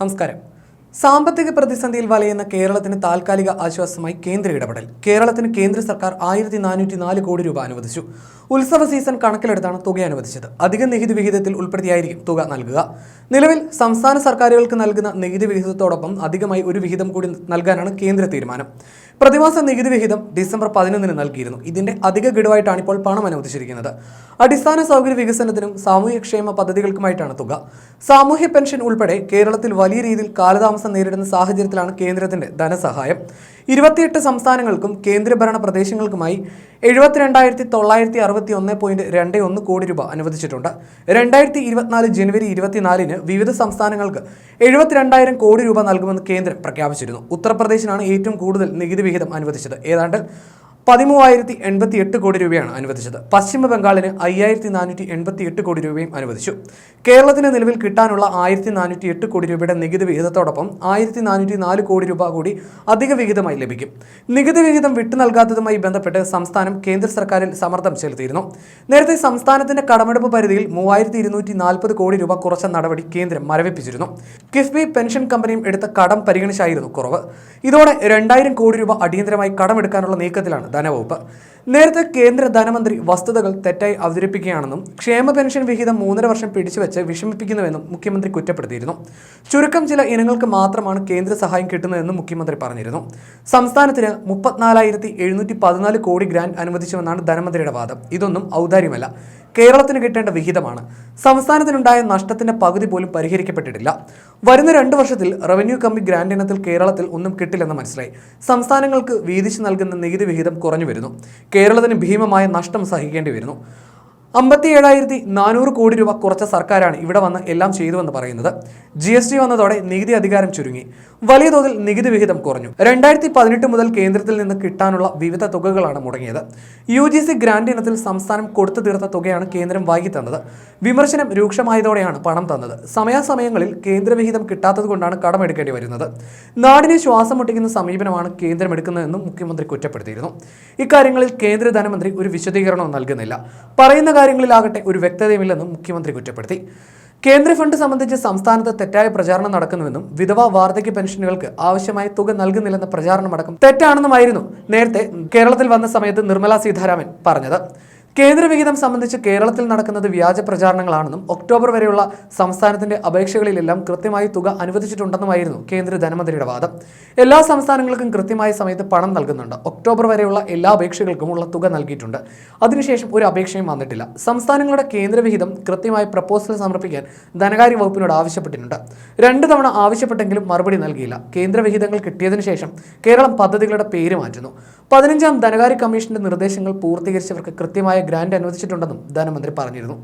നമസ്കാരം. സാമ്പത്തിക പ്രതിസന്ധിയിൽ വലയുന്ന കേരളത്തിന് താൽക്കാലിക ആശ്വാസമായി കേന്ദ്ര ഇടപെടൽ. കേരളത്തിന് കേന്ദ്ര സർക്കാർ ആയിരത്തി നാനൂറ്റി നാല് കോടി രൂപ അനുവദിച്ചു. ഉത്സവ സീസൺ കണക്കിലെടുത്താണ് തുക അനുവദിച്ചത്. അധിക നികുതി വിഹിതത്തിൽ ഉൾപ്പെടുത്തിയായിരിക്കും തുക നൽകുക. നിലവിൽ സംസ്ഥാന സർക്കാരുകൾക്ക് നൽകുന്ന നികുതി വിഹിതത്തോടൊപ്പം അധികമായി ഒരു വിഹിതം കൂടി നൽകാനാണ് കേന്ദ്ര തീരുമാനം. പ്രതിമാസ നികുതി വിഹിതം ഡിസംബർ പതിനൊന്നിന് നൽകിയിരുന്നു. ഇതിന്റെ അധിക ഗഡുവായിട്ടാണ് ഇപ്പോൾ പണം അനുവദിച്ചിരിക്കുന്നത്. അടിസ്ഥാന സൗകര്യ വികസനത്തിനും സാമൂഹ്യക്ഷേമ പദ്ധതികൾക്കുമായിട്ടാണ് തുക. സാമൂഹ്യ പെൻഷൻ ഉൾപ്പെടെ കേരളത്തിൽ വലിയ രീതിയിൽ കാലതാമസം നേരിടുന്ന സാഹചര്യത്തിലാണ് കേന്ദ്രത്തിന്റെ ധനസഹായം. ഇരുപത്തിയെട്ട് സംസ്ഥാനങ്ങൾക്കും കേന്ദ്രഭരണ പ്രദേശങ്ങൾക്കുമായി എഴുപത്തിരണ്ടായിരത്തി തൊള്ളായിരത്തി അറുപത്തി ഒന്ന് പോയിന്റ് രണ്ട് ഒന്ന് കോടി രൂപ അനുവദിച്ചിട്ടുണ്ട്. രണ്ടായിരത്തി ഇരുപത്തിനാല് ജനുവരി ഇരുപത്തിനാലിന് വിവിധ സംസ്ഥാനങ്ങൾക്ക് എഴുപത്തിരണ്ടായിരം കോടി രൂപ നൽകുമെന്ന് കേന്ദ്രം പ്രഖ്യാപിച്ചിരുന്നു. ഉത്തർപ്രദേശിനാണ് ഏറ്റവും കൂടുതൽ നികുതി വിഹിതം അനുവദിച്ചത്. ഏതാണ്ട് പതിമൂവായിരത്തി എൺപത്തി എട്ട് കോടി രൂപയാണ് അനുവദിച്ചത്. പശ്ചിമ ബംഗാളിന് അയ്യായിരത്തി നാനൂറ്റി എൺപത്തി എട്ട് കോടി രൂപയും അനുവദിച്ചു. കേരളത്തിന് നിലവിൽ കിട്ടാനുള്ള ആയിരത്തി നാനൂറ്റി എട്ട് കോടി രൂപയുടെ നികുതി വിഹിതത്തോടൊപ്പം ആയിരത്തി നാനൂറ്റി നാല് കോടി രൂപ കൂടി അധിക വിഹിതമായി ലഭിക്കും. നികുതി വിഹിതം വിട്ടു നൽകാത്തതുമായി ബന്ധപ്പെട്ട് സംസ്ഥാനം കേന്ദ്ര സർക്കാരിൽ സമ്മർദ്ദം ചെലുത്തിയിരുന്നു. നേരത്തെ സംസ്ഥാനത്തിന്റെ കടമെടുപ്പ് പരിധിയിൽ മൂവായിരത്തി ഇരുന്നൂറ്റി നാൽപ്പത് കോടി രൂപ കുറച്ച നടപടി കേന്ദ്രം മരവിപ്പിച്ചിരുന്നു. കിഫ്ബി പെൻഷൻ കമ്പനിയും എടുത്ത കടം പരിഗണിച്ചായിരുന്നു കുറവ്. ഇതോടെ രണ്ടായിരം കോടി രൂപ അടിയന്തരമായി കടമെടുക്കാനുള്ള നീക്കത്തിലാണ് ധനവകുപ്പ് നേരത്തെ കേന്ദ്ര ധനമന്ത്രി വസ്തുതകൾ തെറ്റായി അവതരിപ്പിക്കുകയാണെന്നും ക്ഷേമ പെൻഷൻ വിഹിതം മൂന്നര വർഷം പിടിച്ചുവെച്ച് വിഷമിപ്പിക്കുന്നുവെന്നും മുഖ്യമന്ത്രി കുറ്റപ്പെടുത്തിയിരുന്നു. ചുരുക്കം ചില ഇനങ്ങൾക്ക് മാത്രമാണ് കേന്ദ്ര സഹായം കിട്ടുന്നതെന്നും മുഖ്യമന്ത്രി പറഞ്ഞിരുന്നു. സംസ്ഥാനത്തിന് മുപ്പത്തിനാലായിരത്തി എഴുന്നൂറ്റി പതിനാല് കോടി ഗ്രാന്റ് അനുവദിച്ചുവെന്നാണ് ധനമന്ത്രിയുടെ വാദം. ഇതൊന്നും ഔദാര്യമല്ല. കേരളത്തിന് കിട്ടേണ്ട വിഹിതമാണ്. സംസ്ഥാനത്തിനുണ്ടായ നഷ്ടത്തിന്റെ പകുതി പോലും പരിഹരിക്കപ്പെട്ടിട്ടില്ല. വരുന്ന രണ്ട് വർഷത്തിൽ റവന്യൂ കമ്മി ഗ്രാന്റ് ഇനത്തിൽ കേരളത്തിൽ ഒന്നും കിട്ടില്ലെന്ന് മനസ്സിലായി. സംസ്ഥാനങ്ങൾക്ക് വീതിച്ചു നൽകുന്ന നികുതി വിഹിതം കുറഞ്ഞു വരുന്നു. കേരളത്തിന് ഭീമമായ നഷ്ടം സഹിക്കേണ്ടി വരുന്നു. അമ്പത്തി ഏഴായിരത്തി നാനൂറ് കോടി രൂപ കുറച്ച സർക്കാരാണ് ഇവിടെ വന്ന് എല്ലാം ചെയ്തുവെന്ന് പറയുന്നത്. ജി എസ് ടി വന്നതോടെ നികുതി അധികാരം ചുരുങ്ങി. വലിയ തോതിൽ നികുതി വിഹിതം കുറഞ്ഞു. രണ്ടായിരത്തി പതിനെട്ട് മുതൽ കേന്ദ്രത്തിൽ നിന്ന് കിട്ടാനുള്ള വിവിധ തുകകളാണ് മുടങ്ങിയത്. യു ജി സി ഗ്രാന്റ് ഇനത്തിൽ സംസ്ഥാനം കൊടുത്തു തീർത്ത തുകയാണ് കേന്ദ്രം വൈകി തന്നത്. വിമർശനം രൂക്ഷമായതോടെയാണ് പണം തന്നത്. സമയാസമയങ്ങളിൽ കേന്ദ്രവിഹിതം കിട്ടാത്തതുകൊണ്ടാണ് കടമെടുക്കേണ്ടി വരുന്നത്. നാടിനെ ശ്വാസം മുട്ടിക്കുന്ന സമീപനമാണ് കേന്ദ്രം എടുക്കുന്നതെന്നും മുഖ്യമന്ത്രി കുറ്റപ്പെടുത്തിയിരുന്നു. ഇക്കാര്യങ്ങളിൽ കേന്ദ്ര ധനമന്ത്രി ഒരു വിശദീകരണവും നൽകുന്നില്ല. പറയുന്ന കാര്യങ്ങളിലാകട്ടെ ഒരു വ്യക്തതയുമില്ലെന്നും മുഖ്യമന്ത്രി കുറ്റപ്പെടുത്തി. കേന്ദ്ര ഫണ്ട് സംബന്ധിച്ച് സംസ്ഥാനത്ത് തെറ്റായ പ്രചാരണം നടക്കുന്നുവെന്നും വിധവ വാർദ്ധക്യ പെൻഷനുകൾക്ക് ആവശ്യമായ തുക നൽകുന്നില്ലെന്ന പ്രചാരണമടക്കം തെറ്റാണെന്നുമായിരുന്നു നേരത്തെ കേരളത്തിൽ വന്ന സമയത്ത് നിർമ്മല സീതാരാമൻ പറഞ്ഞത്. കേന്ദ്ര വിഹിതം സംബന്ധിച്ച് കേരളത്തിൽ നടക്കുന്നത് വ്യാജ പ്രചാരണങ്ങളാണെന്നും ഒക്ടോബർ വരെയുള്ള സംസ്ഥാനത്തിന്റെ അപേക്ഷകളിലെല്ലാം കൃത്യമായി തുക അനുവദിച്ചിട്ടുണ്ടെന്നുമായിരുന്നു കേന്ദ്ര ധനമന്ത്രിയുടെ വാദം. എല്ലാ സംസ്ഥാനങ്ങൾക്കും കൃത്യമായ സമയത്ത് പണം നൽകുന്നുണ്ട്. ഒക്ടോബർ വരെയുള്ള എല്ലാ അപേക്ഷകൾക്കും ഉള്ള തുക നൽകിയിട്ടുണ്ട്. അതിനുശേഷം ഒരു അപേക്ഷയും വന്നിട്ടില്ല. സംസ്ഥാനങ്ങളുടെ കേന്ദ്ര വിഹിതം കൃത്യമായ പ്രപ്പോസൽ സമർപ്പിക്കാൻ ധനകാര്യ വകുപ്പിനോട് ആവശ്യപ്പെട്ടിട്ടുണ്ട്. രണ്ട് തവണ ആവശ്യപ്പെട്ടെങ്കിലും മറുപടി നൽകിയില്ല. കേന്ദ്ര വിഹിതങ്ങൾ കിട്ടിയതിനു ശേഷം കേരളം പദ്ധതികളുടെ പേര് മാറ്റുന്നു. പതിനഞ്ചാം ധനകാര്യ കമ്മീഷന്റെ നിർദ്ദേശങ്ങൾ പൂർത്തീകരിച്ചവർക്ക് കൃത്യമായ ഗ്രാന്റ് അനുവദിച്ചിട്ടുണ്ടെന്നും ധനമന്ത്രി പറഞ്ഞിരുന്നു